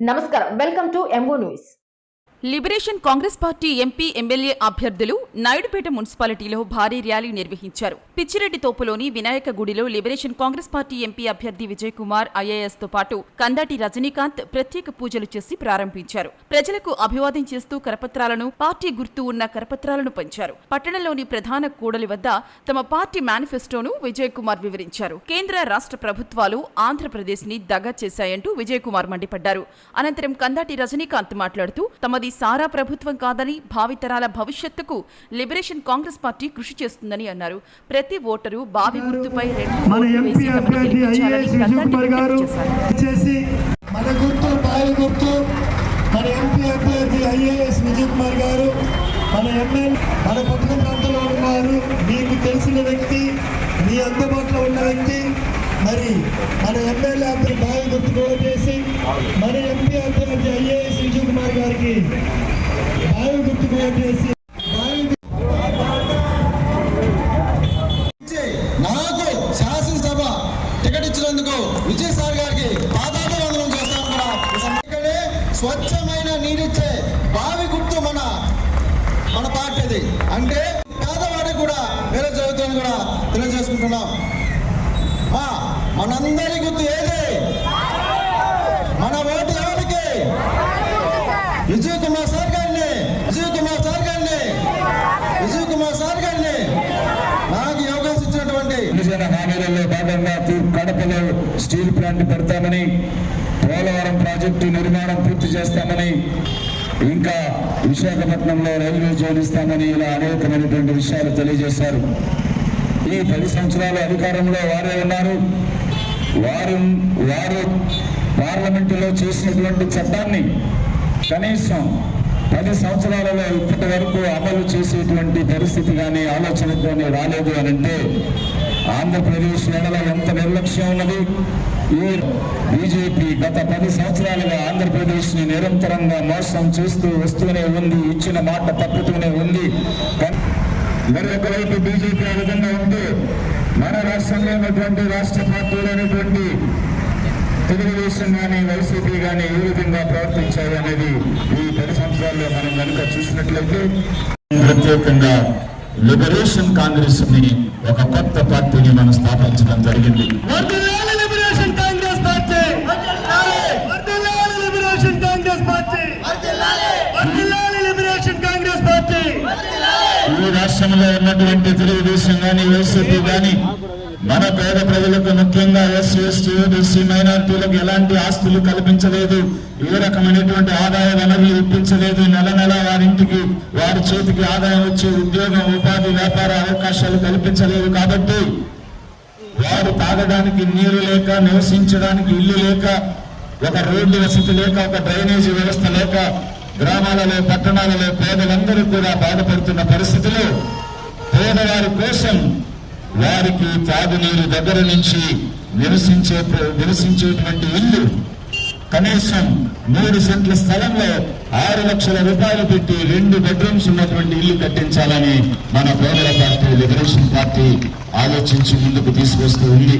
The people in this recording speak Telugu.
నమస్కారం welcome to MO news liberation Congress party MP MLA అభ్యర్థులు నాయుడుపేట మున్సిపాలిటీలో భారీ ర్యాలీ నిర్వహించారు. పిచ్చిరెడ్డి తోపులోని వినాయక గుడిలో లిబరేషన్ కాంగ్రెస్ పార్టీ ఎంపీ అభ్యర్థి విజయ్ కుమార్ ఐఏఎస్తో పాటు కందాటి రజనీకాంత్ ప్రత్యేక పూజలు చేసి ప్రారంభించారు. ప్రజలకు అభివాదం చేస్తూ కరపత్రాలను పార్టీ గుర్తు ఉన్న కరపత్రాలను పంచారు. పట్టణంలోని ప్రధాన కూడలి వద్ద తమ పార్టీ మేనిఫెస్టోను విజయ్ కుమార్ వివరించారు. కేంద్ర రాష్ట్ర ప్రభుత్వాలు ఆంధ్రప్రదేశ్ని దగా చేశాయంటూ విజయ్ కుమార్ మండిపడ్డారు. అనంతరం కందాటి రజనీకాంత్ మాట్లాడుతూ తమది సారా ప్రభుత్వం కాదని భావితరాల భవిష్యత్తుకు లిబరేషన్ కాంగ్రెస్ పార్టీ కృషి చేస్తుందని అన్నారు. ప్రతి ఓటరు బావి గుర్తుపై మన గుర్తు బావి గుర్తు మన ఎంపీ అభ్యర్థి ఐఏఎస్ విజయ్ కుమార్ గారు మన ఎమ్మెల్యే మన పట్టణ ప్రాంతంలో ఉన్నారు మీకు తెలిసిన వ్యక్తి మీ అందుబాటులో ఉన్న వ్యక్తి మరి మన ఎమ్మెల్యే అభ్యర్థి మరి మన ఎంపీ అభ్యర్థి ఐఏఎస్ విజయ్ కుమార్ గారికి బావి గుర్తు కూడా నాకు శాసనసభ టికెట్ ఇచ్చినందుకు విజయ్ సార్ గారికి పాదాభివందనం చేస్తాం కూడా స్వచ్ఛమైన నీరిచ్చే బావి గుర్తు మన మన పార్టీది. అంటే పేదవాడికి కూడా వేరే జరుగుతుందని కూడా తెలియజేసుకుంటున్నాం. ఆ, మనందరి గుర్తు ఏది మన ఓటు ఎవరికి విజయ్ కుమార్ సార్ గారిని విజయ్ కుమార్ సార్ గారిని విజయ్ కుమార్ సార్ గారిని నాకు అవకాశం ఇచ్చినటువంటి హామీలలో భాగంగా కడపలో స్టీల్ ప్లాంట్ పెడతామని పోలవరం ప్రాజెక్టు నిర్మాణం పూర్తి చేస్తామని ఇంకా విశాఖపట్నంలో రైల్వే జోడిస్తామని ఇలా అనేకమైనటువంటి విషయాలు తెలియజేశారు. ఈ పది సంవత్సరాల అధికారంలో వారే ఉన్నారు. వారు వారు పార్లమెంటులో చేసినటువంటి చట్టాన్ని కనీసం పది సంవత్సరాలలో ఇప్పటి వరకు అమలు చేసేటువంటి పరిస్థితి కానీ ఆలోచన కానీ రాలేదు అని అంటే ఆంధ్రప్రదేశ్ ఎడల ఎంత నిర్లక్ష్యం ఉన్నది? ఈ బీజేపీ గత పది సంవత్సరాలుగా ఆంధ్రప్రదేశ్ని నిరంతరంగా మోసం చేస్తూ వస్తూనే ఉంది ఇచ్చిన మాట తప్పుతూనే ఉంది. కానీ మరి ఒకవైపు బీజేపీ ఆ విధంగా ఉంటే మన రాష్ట్రంలో ఉన్నటువంటి రాష్ట్ర పార్టీలు అనేటువంటి తెలుగుదేశం కానీ వైసీపీ కానీ ఏ విధంగా ప్రవర్తించాయి అనేది ఈ సంవత్సరాల్లో మనం కనుక చూసినట్లయితే ప్రత్యేకంగా లిబరేషన్ కాంగ్రెస్ని ఒక కొత్త పార్టీని మనం స్థాపించడం జరిగింది. వర్ధిల్లాలి లిబరేషన్ కాంగ్రెస్ పార్టీ! వర్ధిల్లాలి లిబరేషన్ కాంగ్రెస్ పార్టీ! వర్ధిల్లాలి లిబరేషన్ కాంగ్రెస్ పార్టీ! ఈ రాష్ట్రంలో ఉన్నటువంటి తెలుగుదేశం కానీ వైసీపీ కానీ మన పేద ప్రజలకు ముఖ్యంగా ఎస్సీ ఎస్టీ ఓబీసీ మైనార్టీలకు ఎలాంటి ఆస్తులు కల్పించలేదు ఏ రకమైనటువంటి ఆదాయ వనరులు ఇప్పించలేదు నెల నెల వారింటికి వారి చేతికి ఆదాయం వచ్చే ఉద్యోగం ఉపాధి వ్యాపార అవకాశాలు కల్పించలేదు కాబట్టి వారు తాగడానికి నీరు లేక నివసించడానికి ఇల్లు లేక ఒక రోడ్డు వసతి లేక ఒక డ్రైనేజీ వ్యవస్థ లేక గ్రామాలలో పట్టణాలలో పేదలందరూ కూడా బాధపడుతున్న పరిస్థితిలో పేదవారి కోసం వారికి తాగునీరు దగ్గర నుంచి నివసించే నివసించేటువంటి ఇల్లు కనీసం మూడు సెంట్ల స్థలంలో ఆరు లక్షల రూపాయలు పెట్టి రెండు బెడ్రూమ్స్ ఉన్నటువంటి ఇల్లు కట్టించాలని మన పేదల పార్టీ లిబరేషన్ పార్టీ ఆలోచించి ముందుకు తీసుకొస్తూ ఉంది.